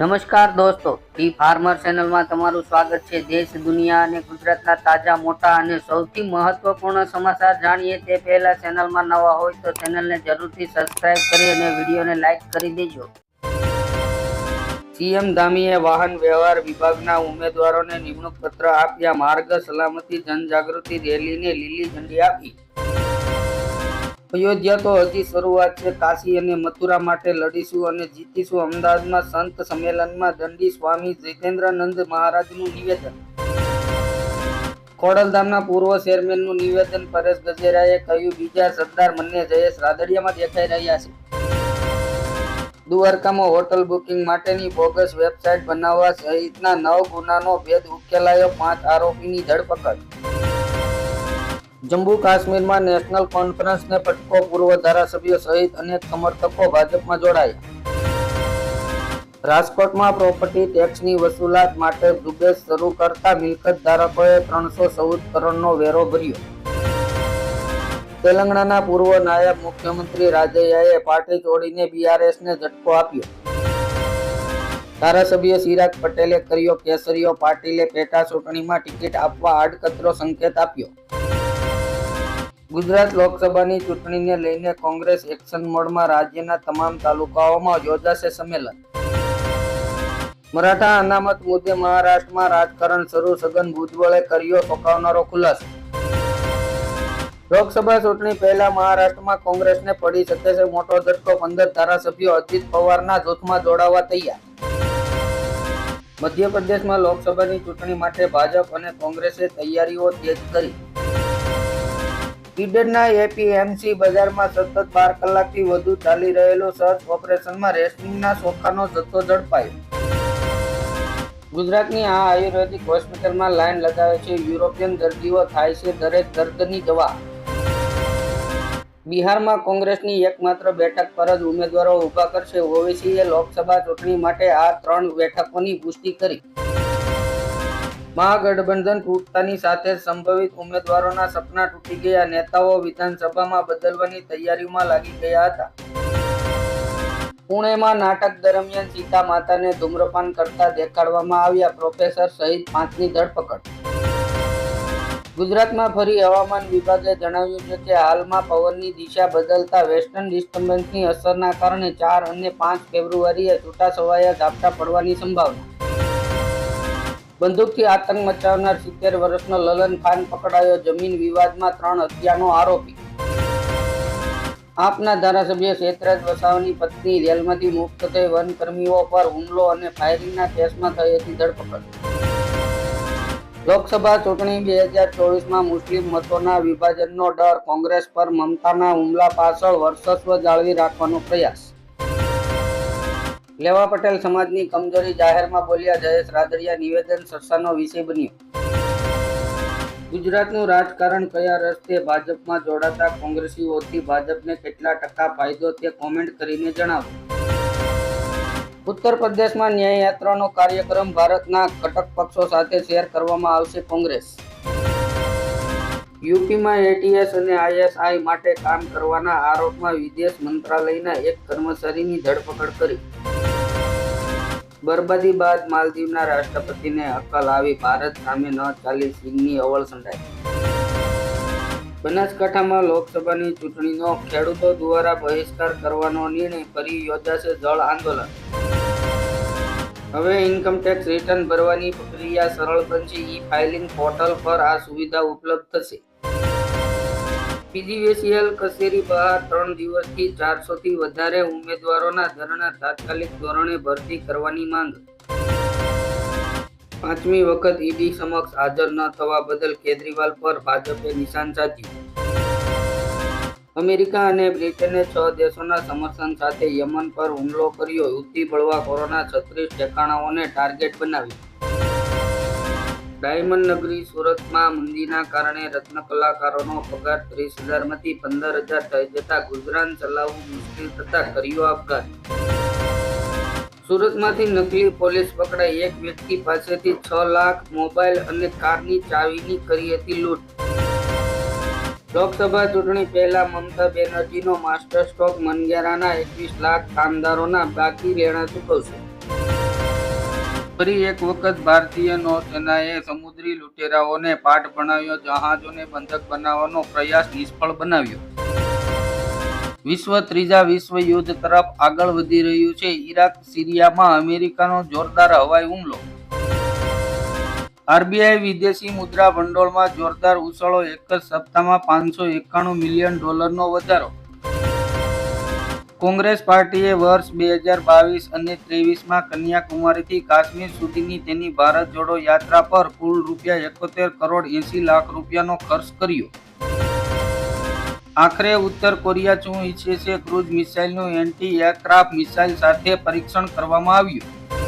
નમસ્કાર દોસ્તો, T farmer ચેનલમાં તમારું સ્વાગત છે. દેશ, દુનિયા અને ગુજરાતના તાજા, મોટા અને સૌથી મહત્વપૂર્ણ સમાચાર જાણીએ તે પહેલા ચેનલમાં નવા હોય તો ચેનલને જરૂરથી સબસ્ક્રાઇબ કરી અને વિડીયોને લાઈક કરી દેજો. સીએમ ધામીએ વાહન વ્યવહાર વિભાગના ઉમેદવારોને નિમણૂક પત્ર આપ્યા. માર્ગ સલામતી, જનજાગૃતિ રેલીને લીલી ઝંડી આપી. અયોધ્યા તો હજી શરૂઆત છે. કાશી અને મથુરા માટે લડીશું અને જીતીશું અમદાવાદમાં સંત સંમેલનમાં દંડી સ્વામી જીતેન્દ્રનંદ મહારાજનું નિવેદન. ખોડલધામના પૂર્વ ચેરમેનનું નિવેદન પરેશ ગજેરાએ કહ્યું, બીજા સરદાર મને જયેશ રાદડિયામાં દેખાઈ રહ્યા છે. દ્વારકામાં હોટલ બુકિંગ માટેની બોગસ વેબસાઇટ બનાવવા સહિતના નવ ગુનાનો ભેદ ઉકેલાયો પાંચ આરોપીની ધરપકડ. જમ્મુ કાશ્મીરમાં નેશનલ કોન્ફરન્સને પટકો પૂર્વ ધારાસભ્યો સહિત અનેક સમર્થકો ભાજપમાં જોડાયા. રાજકોટમાં પ્રોપર્ટી ટેક્સની વસૂલાત માટે ઝુંબેશ શરૂ કરતા મિલકત ધારકોએ ત્રણસો ચૌદ કરોડનો વેરો ભર્યો. તેલંગાણાના પૂર્વ નાયબ મુખ્યમંત્રી રાજૈયાએ પાર્ટી છોડીને બીઆરએસને ઝટકો આપ્યો. ધારાસભ્ય સિરાજ પટેલે કર્યો કેસરીયો પાટીલે પેટા ચૂંટણીમાં ટિકિટ આપવા આડકતરો સંકેત આપ્યો. ગુજરાત લોકસભાની ચૂંટણીને લઈને કોંગ્રેસ એક્શન મોડમાં રાજ્યના તમામ તાલુકાઓમાં યોજાશે સંમેલન. મરાઠા અનામત મુદ્દે મહારાષ્ટ્રમાં રાજકારણ શરૂ, સઘન ભુજબળે કર્યો ચોંકાવનારો ખુલાસો. લોકસભા ચૂંટણી પહેલા મહારાષ્ટ્રમાં કોંગ્રેસને પડી શકે છે મોટો ઝટકો, પંદર ધારાસભ્યો અજીત પવારના જૂથમાં જોડાવા તૈયાર. મધ્યપ્રદેશમાં લોકસભાની ચૂંટણી માટે ભાજપ અને કોંગ્રેસે તૈયારીઓ તેજ કરી. ઈડરના એપીએમસી બજારમાં સતત બાર કલાકથી વધુ ચાલી રહેલો સર્ચ ઓપરેશનમાં રેશમિંગના સોખાનો જથ્થો ઝડપાયો. ગુજરાતની આ આયુર્વેદિક હોસ્પિટલમાં લાઈન લગાવે છે યુરોપિયન દર્દીઓ થાય છે દરેક દર્દની દવા. બિહારમાં કોંગ્રેસની એકમાત્ર બેઠક પર જ ઉમેદવારો ઊભા કરશે. ઓવેસીએ લોકસભા ચૂંટણી માટે આ ત્રણ બેઠકોની પુષ્ટિ કરી. મહાગઠબંધન તૂટતાની સાથે સંભવિત ઉમેદવારોના સપના તૂટી ગયા. નેતાઓ વિધાનસભામાં બદલવાની તૈયારીમાં લાગી ગયા હતા. પુણેમાં નાટક દરમિયાન સીતા માતાને ધૂમ્રપાન કરતા દેખાડવામાં આવ્યા પ્રોફેસર સહિત પાંચની ધરપકડ. ગુજરાતમાં ફરી હવામાન વિભાગે જણાવ્યું છે કે હાલમાં પવનની દિશા બદલતા વેસ્ટર્ન ડિસ્ટર્બન્સની અસરના કારણે ચાર અને પાંચ ફેબ્રુઆરીએ છૂટાછવાયા ઝાપટા પડવાની સંભાવના બંદૂકથી આતંક મચાવનાર સિત્તેર વર્ષનો લલન ખાન પકડાયો જમીન વિવાદમાં ત્રણ હત્યાનો આરોપી. આપના ધારાસભ્ય શેતરાજ વસાવાની પત્ની જેલમાંથી મુક્ત થઈ વનકર્મીઓ પર હુમલો અને ફાયરિંગના કેસમાં થઈ હતી ધરપકડ. લોકસભા ચૂંટણી બે હજાર ચોવીસમાં મુસ્લિમ મતોના વિભાજનનો ડર કોંગ્રેસ પર મમતાના હુમલા પાછળ વર્ચસ્વ જાળવી રાખવાનો પ્રયાસ. લેવા પટેલ સમાજની કમજોરી જાહેરમાં બોલ્યા જયેશ રાદડિયા નિવેદન ચર્ચાનો વિષય બન્યો. ગુજરાતનું રાજકારણ કયા રસ્તે ભાજપમાં જોડાતા કોંગ્રેસીઓથી ભાજપને કેટલા ટકા ફાયદો તે કોમેન્ટ કરીને જણાવો. ઉત્તર પ્રદેશમાં ન્યાયયાત્રાનો કાર્યક્રમ ભારતના ઘટક પક્ષો સાથે શેર કરવામાં આવશે કોંગ્રેસ. યુપીમાં એટીએસ અને આઈએસઆઈ માટે કામ કરવાના આરોપમાં વિદેશ મંત્રાલયના એક કર્મચારીની ધરપકડ કરી. બરબાદી બાદ માલદીવના રાષ્ટ્રપતિને અકલ આવી ભારત સામે ન ચાલી સિંહની અવળ સંડાઈ. બનાસકાંઠામાં લોકસભાની ચૂંટણીનો ખેડૂતો દ્વારા બહિષ્કાર કરવાનો નિર્ણય ફરી યોજાશે જળ આંદોલન. હવે ઇન્કમટેક્સ રિટર્ન ભરવાની પ્રક્રિયા સરળ બનશે. ઈ ફાઇલિંગ પોર્ટલ પર આ સુવિધા ઉપલબ્ધ થશે. પીજીવીસીએલ કચેરી બહાર ત્રણ દિવસથી ચારસોથી વધારે ઉમેદવારોના ધરણા તાત્કાલિક ધોરણે ભરતી કરવાની માંગ. પાંચમી વખત ઈડી સમક્ષ હાજર ન થવા બદલ કેજરીવાલ પર ભાજપે નિશાન સાધ્યું. અમેરિકા અને બ્રિટને છ દેશોના સમર્થન સાથે યમન પર હુમલો કર્યો યુદ્ધી બળવા કોરોના છત્રીસ ઠેકાણાઓને ટાર્ગેટ બનાવ્યું. ડાયમંડ નગરી સુરતમાં મંદીના કારણે રત્ન કલાકારોનો પગાર ત્રીસ હજારમાંથી પંદર હજાર થઈ જતા ગુજરાન ચલાવવું મુશ્કેલ થતા કર્યો આપઘાત. સુરતમાંથી નકલી પોલીસ પકડાઈ. એક વ્યક્તિ પાસેથી છ લાખ મોબાઈલ અને કારની ચાવીની કરી હતી લૂંટ. લોકસભા ચૂંટણી પહેલા મમતા બેનર્જીનો માસ્ટર સ્ટોક મનગેરાના એકવીસ લાખ કામદારોના બાકી લેણા ચૂકવશે. ફરી એક વખત ભારતીય નૌસેનાએ સમુદ્રી લૂંટેરાઓને પાઠ ભણાવ્યો, જહાજોને બંધક બનાવવાનો પ્રયાસ નિષ્ફળ બનાવ્યો. વિશ્વ ત્રીજા વિશ્વ યુદ્ધ તરફ આગળ વધી રહ્યું છે. ઈરાક, સિરિયામાં અમેરિકાનો જોરદાર હવાઈ હુમલો. આરબીઆઈ વિદેશી મુદ્રા ભંડોળમાં જોરદાર ઉછાળો એક જ સપ્તાહમાં પાંચસો એકાણું મિલિયન ડોલરનો વધારો. કોંગ્રેસ પાર્ટીએ વર્ષ બે હજાર બાવીસ અને ત્રેવીસમાં કન્યાકુમારીથી કાશ્મીર સુધીની તેની ભારત જોડો યાત્રા પર કુલ રૂપિયા એકોતેર કરોડ એસી લાખ રૂપિયાનો ખર્ચ કર્યો. આખરે ઉત્તર કોરિયા શું ઈચ્છે છે ક્રૂઝ મિસાઇલનું એન્ટી એરક્રાફ્ટ મિસાઇલ સાથે પરીક્ષણ કરવામાં આવ્યું.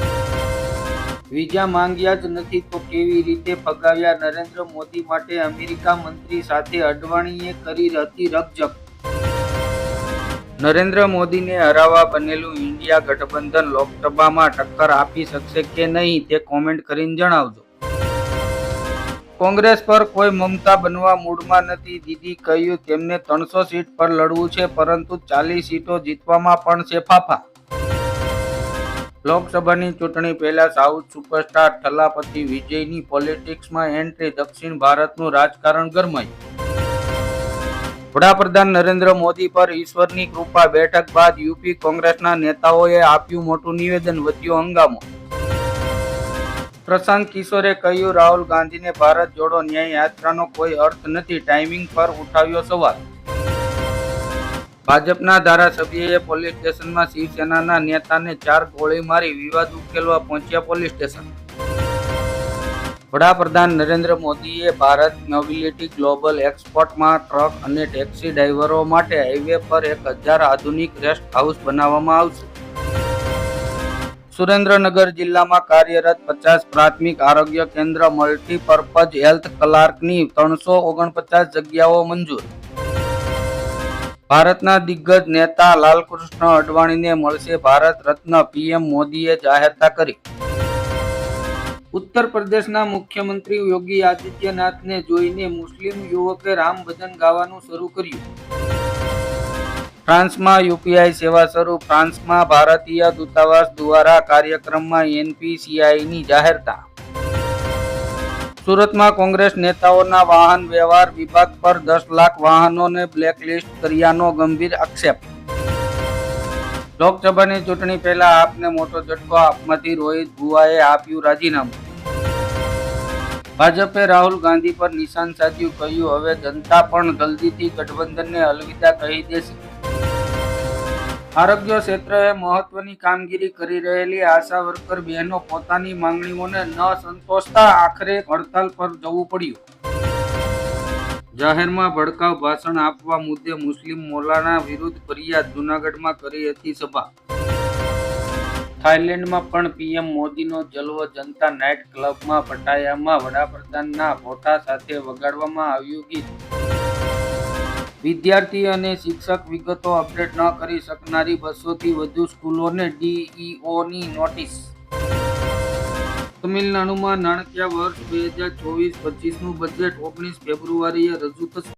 વિઝા માંગ્યા જ નથી તો કેવી રીતે ફગાવ્યા? નરેન્દ્ર મોદી માટે અમેરિકા મંત્રી સાથે અડવાણીએ કરી હતી રકઝક. નરેન્દ્ર મોદીને હરાવવા બનેલું ઇન્ડિયા ગઠબંધન લોકસભામાં ટક્કર આપી શકશે કે નહીં તે કોમેન્ટ કરીને જણાવજો. કોંગ્રેસ પર કોઈ મમતા બનવા મૂડમાં નથી. દીદી કહ્યું, તેમને ત્રણસો સીટ પર લડવું છે, પરંતુ ચાલીસ સીટો જીતવામાં પણ છે ફાફા. લોકસભાની ચૂંટણી પહેલા સાઉથ સુપરસ્ટાર થલાપતિ વિજયની પોલિટિક્સમાં એન્ટ્રી, દક્ષિણ ભારતનું રાજકારણ ગરમાયું. વડાપ્રધાન નરેન્દ્ર મોદી પર ઈશ્વરની કૃપા બેઠક બાદ યુપી કોંગ્રેસના નેતાઓએ આપ્યું મોટું નિવેદન, વધ્યો હંગામો. પ્રશાંત કિશોરે કહ્યું, રાહુલ ગાંધીને ભારત જોડો ન્યાય યાત્રાનો કોઈ અર્થ નથી. ટાઈમિંગ પર ઉઠાવ્યો સવાલ. ભાજપના ધારાસભ્યએ પોલીસ સ્ટેશનમાં શિવસેનાના નેતાને ચાર ગોળી મારી વિવાદ ઉકેલવા પહોંચ્યા પોલીસ સ્ટેશન. વડાપ્રધાન નરેન્દ્ર મોદીએ ભારત મોબિલિટી ગ્લોબલ એક્સપોર્ટમાં ટ્રક અને ટેક્સી ડ્રાઈવરો માટે હાઈવે પર એક હજાર આધુનિક રેસ્ટ હાઉસ બનાવવામાં આવશે. સુરેન્દ્રનગર જિલ્લામાં કાર્યરત પચાસ પ્રાથમિક આરોગ્ય કેન્દ્ર મલ્ટીપર્પઝ હેલ્થ ક્લાર્કની ત્રણસો ઓગણપચાસ જગ્યાઓ મંજૂર. ભારતના દિગ્ગજ નેતા લાલકૃષ્ણ અડવાણીને મળશે ભારત રત્ન પીએમ મોદીએ જાહેરતા કરી. ઉત્તર પ્રદેશના મુખ્યમંત્રી યોગી આદિત્યનાથને જોઈને મુસ્લિમ યુવકે રામ ભજન ગાવાનું શરૂ કર્યું. ફ્રાન્સમાં યુપીઆઈ સેવા શરૂ, ફ્રાન્સમાં ભારતીય દૂતાવાસ દ્વારા કાર્યક્રમમાં એનપીસીઆઈની જાહેરતા. સુરતમાં કોંગ્રેસ નેતાઓના વાહન વ્યવહાર વિભાગ પર દસ લાખ વાહનોને બ્લેકલિસ્ટ કર્યાનો ગંભીર આક્ષેપ. લોકસભાની ચૂંટણી પહેલા આપને મોટો ઝટકો આપમાંથી રોહિત ભુવાએ આપ્યું રાજીનામું. ભાજપે રાહુલ ગાંધી પર નિશાન સાધ્યું, કહ્યું, હવે જનતા પણ જલ્દીથી ગઠબંધનને અલવિદા કહી દેશે. આરોગ્ય ક્ષેત્રએ મહત્વની કામગીરી કરી રહેલી આશા વર્કર બહેનો પોતાની માંગણીઓને ન સંતોષતા આખરે હડતાલ પર જવું પડ્યું. જાહેરમાં ભડકાવ ભાષણ આપવા મુદ્દે મુસ્લિમ મોલાના વિરુદ્ધ ફરિયાદ જૂનાગઢમાં કરી હતી સભા. થાઇલેન્ડમાં પણ પીએમ મોદીનો જલવો જનતા નાઇટ ક્લબમાં પટાયામાં વડાપ્રધાનના ફોટા સાથે વગાડવામાં આવ્યું ગીત. વિદ્યાર્થી અને શિક્ષક વિગતો અપડેટ ન કરી શકનારી બસોથી વધુ સ્કૂલોને ડીઈઓની નોટિસ. તમિલનાડુમાં નાણાકીય વર્ષ બે હજાર ચોવીસ પચીસનું બજેટ ઓગણીસ ફેબ્રુઆરીએ રજૂ થશે.